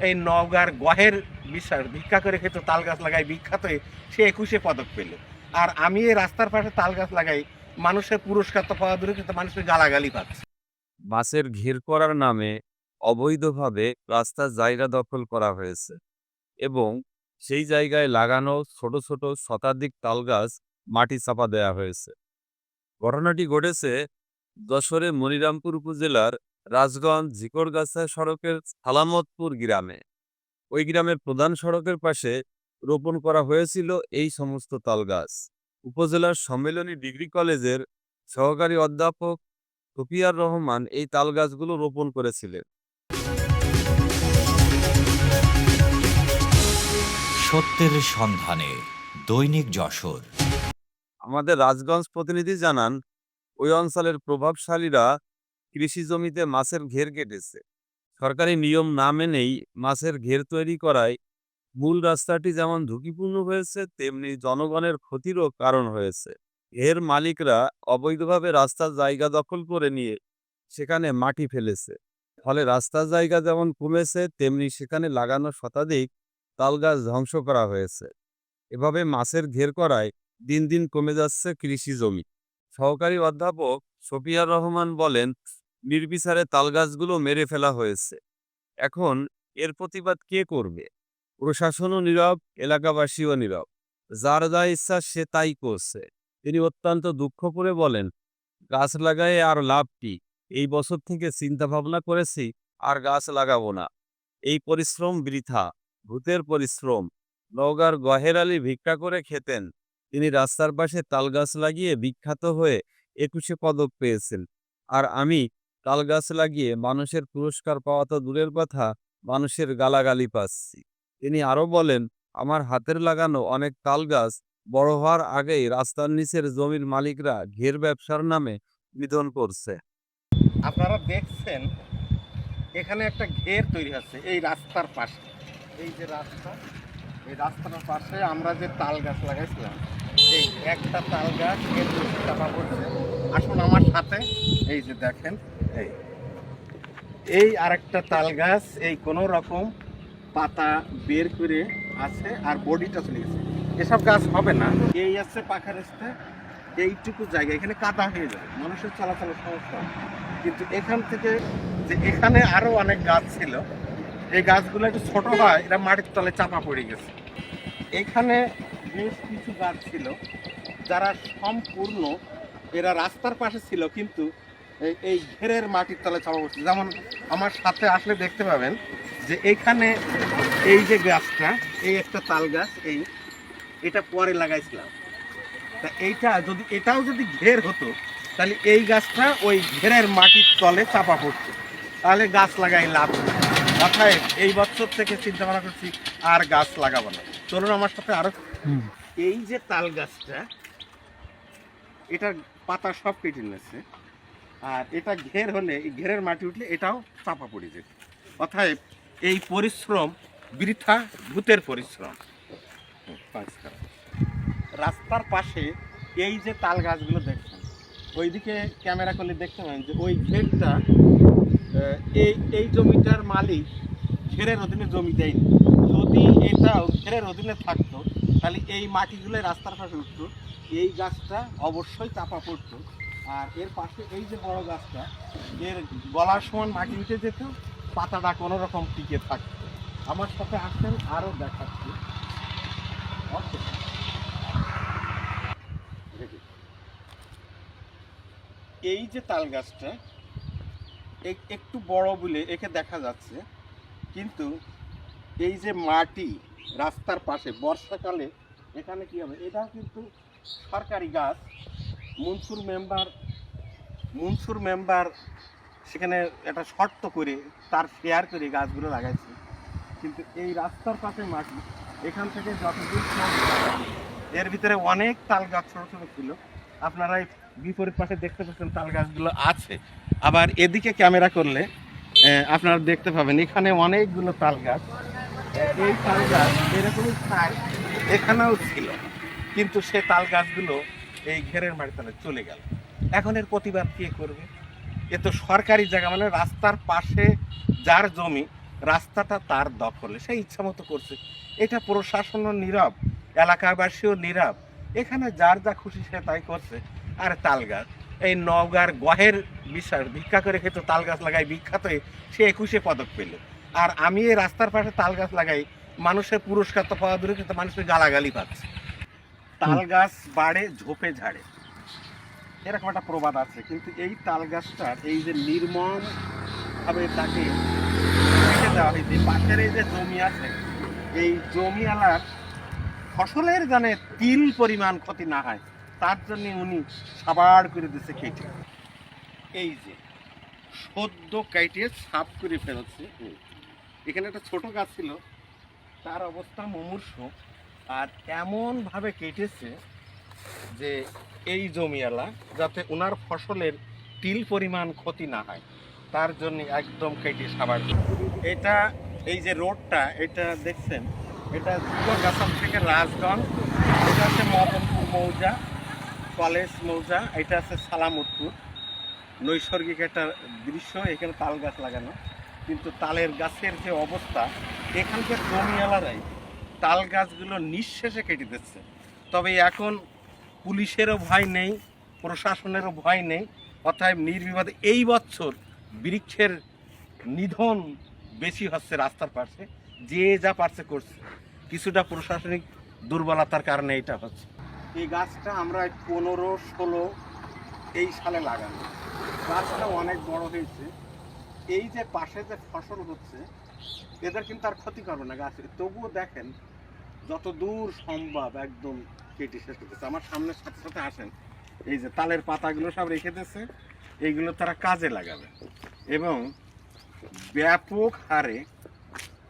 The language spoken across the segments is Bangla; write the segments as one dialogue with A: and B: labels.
A: এই নওগাঁর গহের বিশ্বাস ভিক্ষা করে খেতে তাল গাছ লাগাই বিখ্যাত সে একুশে পদক পেল। আর আমি এই রাস্তার পাশে তাল গাছ লাগাই, মানুষের পুরস্কার তো পাওয়া দূরে, কিন্তু মানুষের গালাগালি পাচ্ছে।
B: মাছের ঘের করার নামে অবৈধভাবে রাস্তার জায়গা দখল করা হয়েছে এবং সেই জায়গায় লাগানো ছোট ছোট শতাধিক তালগাছ মাটি চাপা দেয়া হয়েছে। ঘটনাটি ঘটেছে যশোরের মনিরামপুর উপজেলার রাজগঞ্জ ঝিকরগাছা সড়কের সালামতপুর গ্রামে। ওই গ্রামের প্রধান সড়কের পাশে রোপণ করা হয়েছিল এই সমস্ত তালগাছ। উপজেলার সম্মেলনী ডিগ্রি কলেজের সহকারী অধ্যাপক সুফিয়ার রহমান এই তালগাছগুলো রোপণ করেছিলেন।
C: সত্যের সন্ধানে দৈনিক যশোর।
B: আমাদের রাজগঞ্জ প্রতিনিধি জানান ওই অঞ্চলের প্রভাবশালীরা কৃষি জমিতে মাছের ঘের কেটেছে। সরকারি নিয়ম না মেনেই মাছের ঘের তৈরি করায় মূল রাস্তাটি যেমন ঝুঁকিপূর্ণ হয়েছে, তেমনি জনগণের ক্ষতিরও কারণ হয়েছে। এর মালিকরা অবৈধভাবে রাস্তার জায়গা দখল করে নিয়ে সেখানে মাটি ফেলেছে। ফলে রাস্তার জায়গা যেমন কমেছে, তেমনি সেখানে লাগানো শতাধিক তালগাছ ধ্বংস করা হয়েছে। এভাবে মাছের ঘের করায় দিন দিন কমে যাচ্ছে কৃষি জমি। সহকারী অধ্যাপক সফিয়ার রহমান বলেন নির্বিচারে তালগাছগুলো মেরে ফেলা হয়েছে। এখন এর প্রতিবাদ কে করবে? প্রশাসনও নীরব, এলাকাবাসীও নীরব। যার যা ইচ্ছা সে তাই করছে। তিনি অত্যন্ত দুঃখ করে বলেন, গাছ লাগায় আর লাভ কি? এই বছর থেকে চিন্তা ভাবনা করেছি, আর গাছ লাগাবো না। এই পরিশ্রম বৃথা, ভূতের পরিশ্রম। নওগাঁর গহের আলী ভিক্ষা করে খেতেন। তিনি রাস্তার পাশে তালগাছ লাগিয়ে বিখ্যাত হয়ে একুশে পদক পেয়েছেন। আর আমি তালগাছ লাগিয়ে মানুষের পুরস্কার পাওয়া তো দূরের কথা, মানুষের গালাগালি পাচ্ছি। তিনি আরও বলেন, আমার হাতের লাগানো অনেক তালগাছ বড় হওয়ার আগেই রাস্তার নিচের জমির মালিকরা ঘের ব্যবসার নামে নিধন করছে।
A: আপনারা দেখছেন, এখানে একটা ঘের তৈরি হচ্ছে, এই রাস্তার পাশে। এই যে রাস্তা এই রাস্তার পাশে আমরা যে তাল গাছ লাগাইছিলাম, এই একটা তাল গাছ এর বেশি চাপা পড়ছে। আসুন আমার সাথে, এই যে দেখেন, এই। এই আরেকটা তাল গাছ, এই কোনো রকম পাতা বের করে আছে আর বডিটা চলে গেছে। এসব গাছ হবে না। এই আছে পাখা রাস্তা, এইটুকু জায়গা। এখানে কাদা হয়ে যায় মানুষের চলাচলের সমস্যা। কিন্তু এখান থেকে যে এখানে আরও অনেক গাছ ছিল এই গাছগুলো একটু ছোট হয়, এরা মাটির তলে চাপা পড়ে গেছে। এখানে বেশ কিছু গাছ ছিল, যারা সম্পূর্ণ এরা রাস্তার পাশে ছিল, কিন্তু এই- ঘেরের মাটির তলে চাপা পড়ছে। যেমন আমার সাথে আসলে দেখতে পাবেন যে এইখানে এই যে গাছটা, এই একটা তাল গাছ, এই, এটা পরে লাগাইছিলাম। তা এইটা যদি, এটাও যদি ঘের হতো, তাহলে এই গাছটা ওই ঘেরের মাটির তলে চাপা পড়তো। তাহলে গাছ লাগাই লাভ। অতএব এই বছর থেকে চিন্তা ভাবনা করছি আর গাছ লাগাবো না। চলুন আমার সাথে আরও এই যে তাল গাছটা এটার পাতা সব কেটে নিয়েছে। আর এটা ঘের হলে ঘেরের মাটি উঠলে এটাও চাপা পড়ে যেত। অতএব এই পরিশ্রম বৃথা ভূতের পরিশ্রম। রাস্তার পাশে এই যে তাল গাছগুলো দেখছেন ওইদিকে ক্যামেরা করলে দেখতে পাবেন যে ওই ঘেরটা এই এই জমিটার মালিক ঘেরের অধীনে জমি দেয়নি। যদি এটাও ঘেরের অধীনে থাকতো, তাহলে এই মাটিগুলো রাস্তার পাশে উঠতো, এই গাছটা অবশ্যই চাপা পড়তো। আর এর পাশে এই যে বড় গাছটা, এর গলার সমান মাটি উঠে যেত, পাতাটা কোনো রকম টিকে থাকতো। আমার সাথে আসেন, আরও দেখাচ্ছি। এই যে তাল গাছটা একটু বড় বলে একে দেখা যাচ্ছে। কিন্তু এই যে মাটি রাস্তার পাশে, বর্ষাকালে এখানে কি হবে? এটা কিন্তু সরকারি গাছ। মনসুর মেম্বার মনসুর মেম্বার সেখানে একটা শর্ত করে তার শেয়ার করে গাছগুলো লাগাইছে। কিন্তু এই রাস্তার পাশে মাটি, এখান থেকে যতদূর এর ভিতরে অনেক তাল গাছ ছোটো ছোটো ছিল। আপনারা বিপরীত পাশে দেখতে পাচ্ছেন তাল গাছগুলো আছে। আবার এদিকে ক্যামেরা করলে আপনারা দেখতে পাবেন, এখানে অনেকগুলো তাল গাছ। এই তাল গাছ এরকমই এখানেও ছিল, কিন্তু সে তাল গাছগুলো এই ঘেরের মাটি তলে চলে গেল। এখন এর প্রতিবাদ কে করবে? এ তো সরকারি জায়গা মানে রাস্তার পাশে যার জমি, রাস্তাটা তার দখলে, সে ইচ্ছা মতো করছে। এটা প্রশাসনও নীরব, এলাকাবাসীও নীরব। এখানে যার যা খুশি সে তাই করছে। আর তাল গাছ এই নওগাঁর গহের বিশ্বাস ভিক্ষা করে খেতে তাল গাছ লাগাই বিখ্যাত সে একুশে পদক পেল। আর আমি এই রাস্তার পাশে তাল গাছ লাগাই মানুষের পুরস্কার তো পাওয়া দূরে কিন্তু মানুষের গালাগালি পাচ্ছে। তাল গাছ বাড়ে ঝোপে ঝাড়ে। এরকম একটা প্রবাদ আছে কিন্তু এই তাল গাছটার এই যে নির্মম ভাবে তাকে দেওয়া হয়েছে পাশের এই যে জমি আছে এই জমিওয়ালার ফসলের জানে তিল পরিমাণ ক্ষতি না হয়, তার জন্য উনি সাবার করে দিচ্ছে কেটে এই যে সদ্য কেটে সাফ করে ফেলছে। এখানে একটা ছোট গাছ ছিল, তার অবস্থা মুমূর্ষ, আর এমনভাবে কেটেছে যে এই জমিওয়ালা যাতে ওনার ফসলের তিল পরিমাণ ক্ষতি না হয়, তার জন্য একদম কেটে সাবার এটা এই যে রোডটা, এটা দেখছেন এটা গাছাম থেকে রাজগঞ্জ, এটা হচ্ছে মদনপুর মৌজা, কলেজ মৌজা, এটা আছে সালামতপুর। নৈসর্গিক একটা দৃশ্য, এখানে তাল গাছ লাগানো। কিন্তু তালের গাছের যে অবস্থা, এখানকার জমিওয়ালারাই তাল গাছগুলো নিঃশেষে কেটে দিচ্ছে। তবে এখন পুলিশেরও ভয় নেই, প্রশাসনেরও ভয় নেই অর্থাৎ নির্বিবাদে এই বছর বৃক্ষের নিধন বেশি হচ্ছে রাস্তার পাশে। যে যা পারছে করছে। কিছুটা প্রশাসনিক দুর্বলতার কারণে এটা হচ্ছে। এই গাছটা আমরা পনেরো, ষোলো এই সালে লাগানো গাছটা অনেক বড় হয়েছে। এই যে পাশে যে ফসল হচ্ছে, এদের কিন্তু আর ক্ষতি করবে না গাছের তবুও দেখেন, যত দূর সম্ভব একদম কেটে শেষ করতেছে। আমার সামনের সাথে সাথে আসেন। এই যে তালের পাতাগুলো সব রেখে দিয়েছে। এইগুলো তারা কাজে লাগাবে। এবং ব্যাপক হারে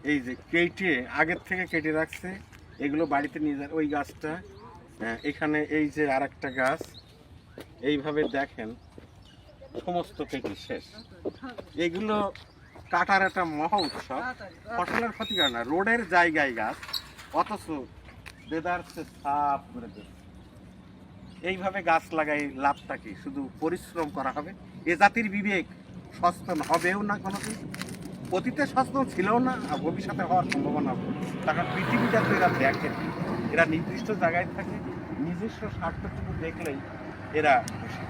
A: এই যে কেটে আগের থেকে কেটে রাখছে এগুলো বাড়িতে নিয়ে যায় ওই গাছটা হ্যাঁ, এখানে এই যে আর একটা গাছ এইভাবে দেখেন সমস্ত কেটে শেষ। এগুলো কাটার একটা মহা উৎসব। ফসলের ক্ষতি করে না রোডের জায়গায় গাছ অথচ দেদারসে সাফ করে দেবে এইভাবে গাছ লাগাই লাভটা কি? শুধু পরিশ্রম করা হবে? এ জাতির বিবেক সচেতন হবেও না কোনো দিন অতীতে সচেতন ছিল না, আর ভবিষ্যতে হওয়ার সম্ভাবনা কারণ পৃথিবীটা তো এরা দেখে এরা নির্দিষ্ট জায়গায় থাকে, নিজস্ব স্বার্থটুকু দেখলেই এরা খুশি।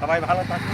A: সবাই ভালো থাকে